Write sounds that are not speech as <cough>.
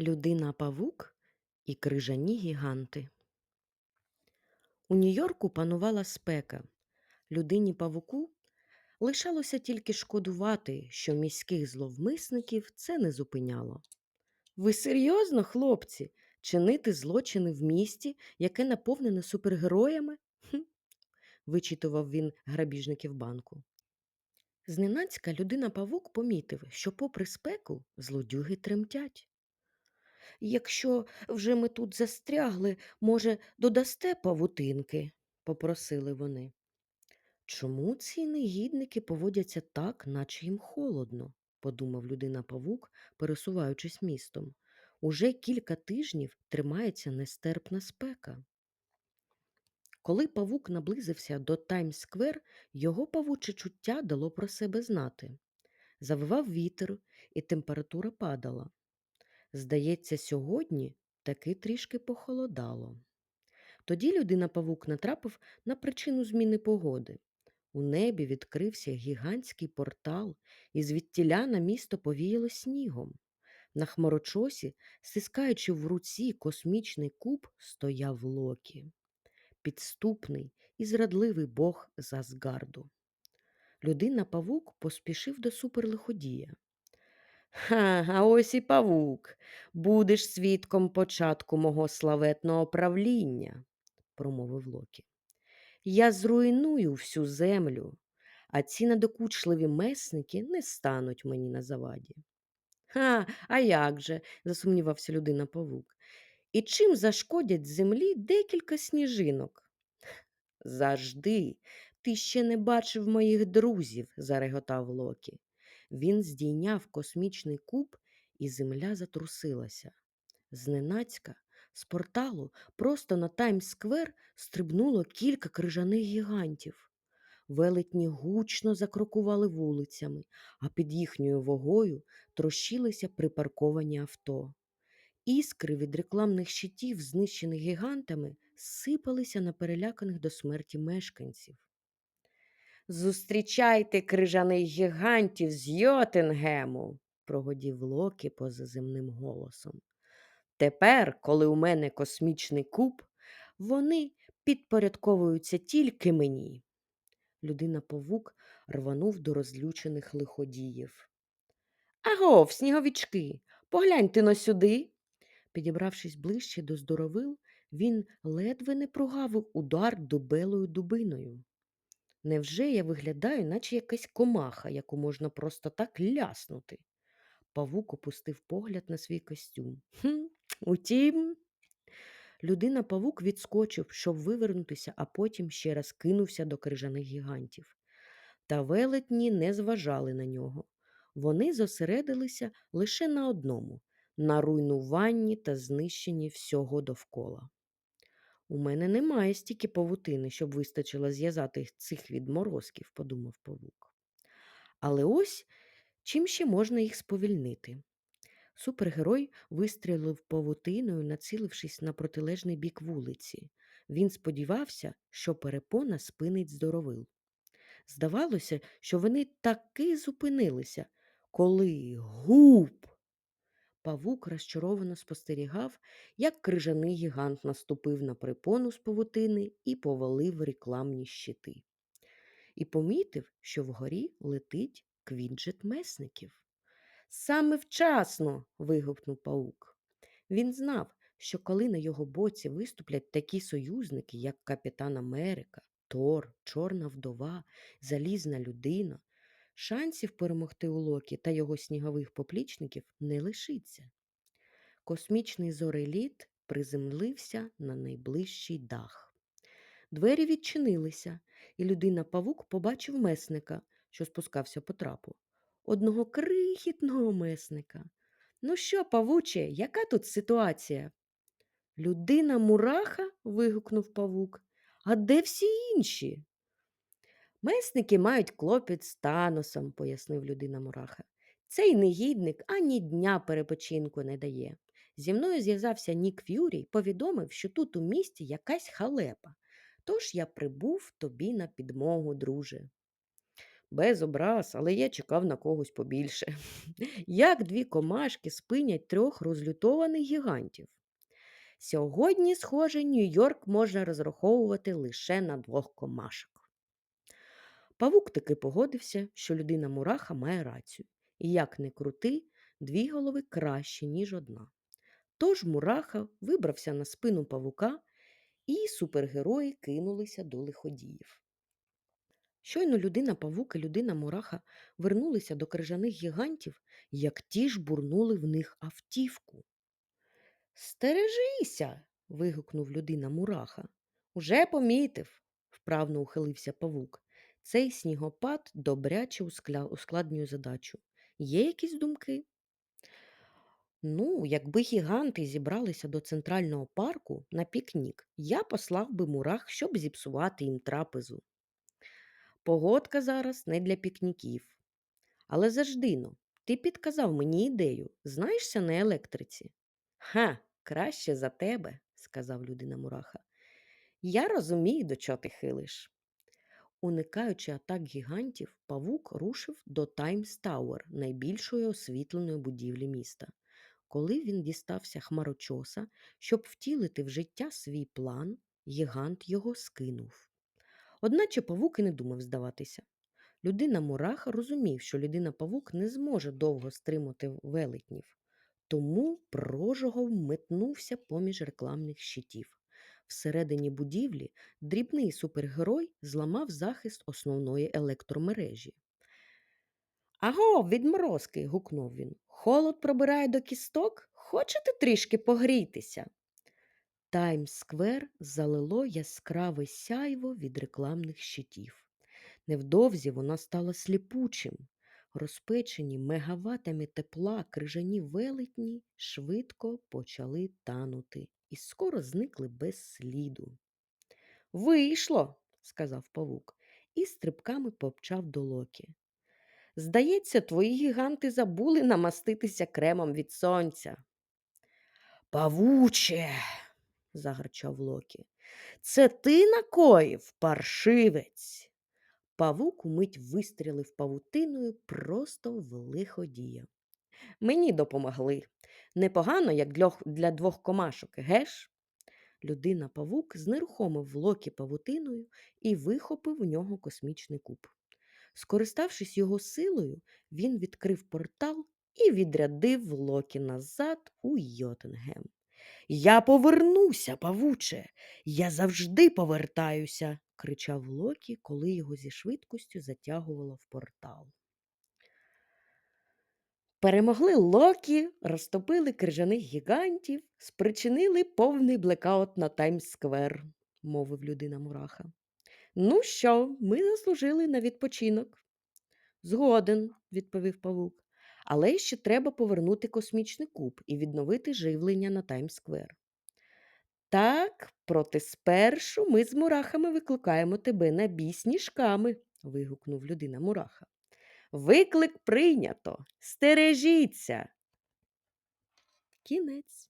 Людина павук і крижані гіганти. У Нью-Йорку панувала спека. Людині павуку лишалося тільки шкодувати, що міських зловмисників це не зупиняло. Ви серйозно, хлопці, чинити злочини в місті, яке наповнене супергероями? Хм, вичитував він грабіжників банку. Зненацька людина павук помітив, що, попри спеку, злодюги тремтять. Якщо вже ми тут застрягли, може, додасте павутинки? попросили вони. Чому ці негідники поводяться так, наче їм холодно? подумав людина павук, пересуваючись містом. Уже кілька тижнів тримається нестерпна спека. Коли павук наблизився до Таймс-сквер, його павуче чуття дало про себе знати. Завивав вітер, і температура падала. Здається, сьогодні таки трішки похолодало. Тоді людина павук натрапив на причину зміни погоди. У небі відкрився гігантський портал, і звідтіля на місто повіяло снігом. На хмарочосі, стискаючи в руці космічний куб, стояв Локі, підступний і зрадливий бог Зазгарду. Людина павук поспішив до суперлиходія. Ха, а ось і павук. Будеш свідком початку мого славетного правління, промовив Локі. Я зруйную всю землю, а ці надокучливі месники не стануть мені на заваді. Ха, а як же, засумнівався людина павук. І чим зашкодять землі декілька сніжинок? Завжди, ти ще не бачив моїх друзів, зареготав Локі. Він здійняв космічний куб, і земля затрусилася. Зненацька з порталу просто на Таймс-сквер стрибнуло кілька крижаних гігантів. Велетні гучно закрокували вулицями, а під їхньою вогою трощилися припарковані авто. Іскри від рекламних щитів, знищених гігантами, сипалися на переляканих до смерті мешканців. Зустрічайте крижаних гігантів з Йотингему, прогодів Локі позаземним голосом. Тепер, коли у мене космічний куб, вони підпорядковуються тільки мені. Людина павук рванув до розлючених лиходіїв. Агов, сніговички, погляньте но сюди. Підібравшись ближче до здоровил, він ледве не прогавив удар дубелою дубиною. Невже я виглядаю, наче якась комаха, яку можна просто так ляснути? Павук опустив погляд на свій костюм. Хм, Утім, людина павук відскочив, щоб вивернутися, а потім ще раз кинувся до крижаних гігантів. Та велетні не зважали на нього. Вони зосередилися лише на одному на руйнуванні та знищенні всього довкола. У мене немає стільки павутини, щоб вистачило зв'язати цих відморозків, подумав павук. Але ось чим ще можна їх сповільнити. Супергерой вистрілив павутиною, націлившись на протилежний бік вулиці. Він сподівався, що перепона спинить здоровил. Здавалося, що вони таки зупинилися, коли гуп. Павук розчаровано спостерігав, як крижаний гігант наступив на припону з павутини і повалив рекламні щити. І помітив, що вгорі летить квінджет месників. Саме вчасно. вигукнув паук. Він знав, що коли на його боці виступлять такі союзники, як Капітан Америка, Тор, Чорна вдова, Залізна людина, шансів перемогти у Локі та його снігових поплічників не лишиться. Космічний зореліт приземлився на найближчий дах. Двері відчинилися, і людина павук побачив месника, що спускався по трапу одного крихітного месника. Ну що, павуче, яка тут ситуація? Людина мураха? вигукнув павук. А де всі інші? Месники мають клопіт з Таносом, пояснив людина мураха. Цей негідник ані дня перепочинку не дає. Зі мною зв'язався Нік Ф'юрі повідомив, що тут у місті якась халепа. Тож я прибув тобі на підмогу, друже. Без образ, але я чекав на когось побільше. <laughs> Як дві комашки спинять трьох розлютованих гігантів? Сьогодні, схоже, Нью-Йорк можна розраховувати лише на двох комашок. Павук таки погодився, що людина мураха має рацію. І як не крути, дві голови краще, ніж одна. Тож мураха вибрався на спину павука, і супергерої кинулися до лиходіїв. Щойно людина павук і людина мураха вернулися до крижаних гігантів, як ті ж бурнули в них автівку. Стережися. вигукнув людина мураха. Уже помітив, вправно ухилився павук. Цей снігопад добряче ускладнює задачу. Є якісь думки? Ну, якби гіганти зібралися до центрального парку на пікнік, я послав би мурах, щоб зіпсувати їм трапезу. Погодка зараз не для пікніків. Але завжди-но, ти підказав мені ідею. Знаєшся на електриці? Ха, краще за тебе, сказав людина мураха. Я розумію, до чого ти хилиш. Уникаючи атак гігантів, павук рушив до Таймс Тауер, найбільшої освітленої будівлі міста. Коли він дістався хмарочоса, щоб втілити в життя свій план, гігант його скинув. Одначе павук і не думав здаватися. Людина мураха розумів, що людина павук не зможе довго стримати велетнів, тому прожогом метнувся поміж рекламних щитів. Всередині будівлі дрібний супергерой зламав захист основної електромережі. Аго, відморозки. гукнув він. Холод пробирає до кісток? Хочете трішки погрітися? Таймс-сквер залило яскраве сяйво від рекламних щитів. Невдовзі воно стало сліпучим. Розпечені мегаватами тепла крижані велетні швидко почали танути і скоро зникли без сліду. Вийшло, сказав павук і стрибками попчав до Локі. Здається, твої гіганти забули намаститися кремом від сонця. Павуче, загарчав Локі. Це ти накоїв, паршивець. Павук умить вистрілив павутиною просто в лиходія. Мені допомогли. Непогано, як для, двох комашок, геш? Людина павук знерухомив Локі павутиною і вихопив у нього космічний куб. Скориставшись його силою, він відкрив портал і відрядив Локі назад у Йотингем. Я повернуся, павуче, я завжди повертаюся, кричав Локі, коли його зі швидкістю затягувало в портал. Перемогли Локі, розтопили крижаних гігантів, спричинили повний блекаут на Таймс-сквер, мовив людина мураха. Ну що, ми заслужили на відпочинок. Згоден, відповів павук. Але ще треба повернути космічний куб і відновити живлення на Таймс-сквер. Так, проте спершу ми з мурахами викликаємо тебе на бій сніжками, вигукнув людина мураха. Виклик прийнято. Стережіться. Кінець.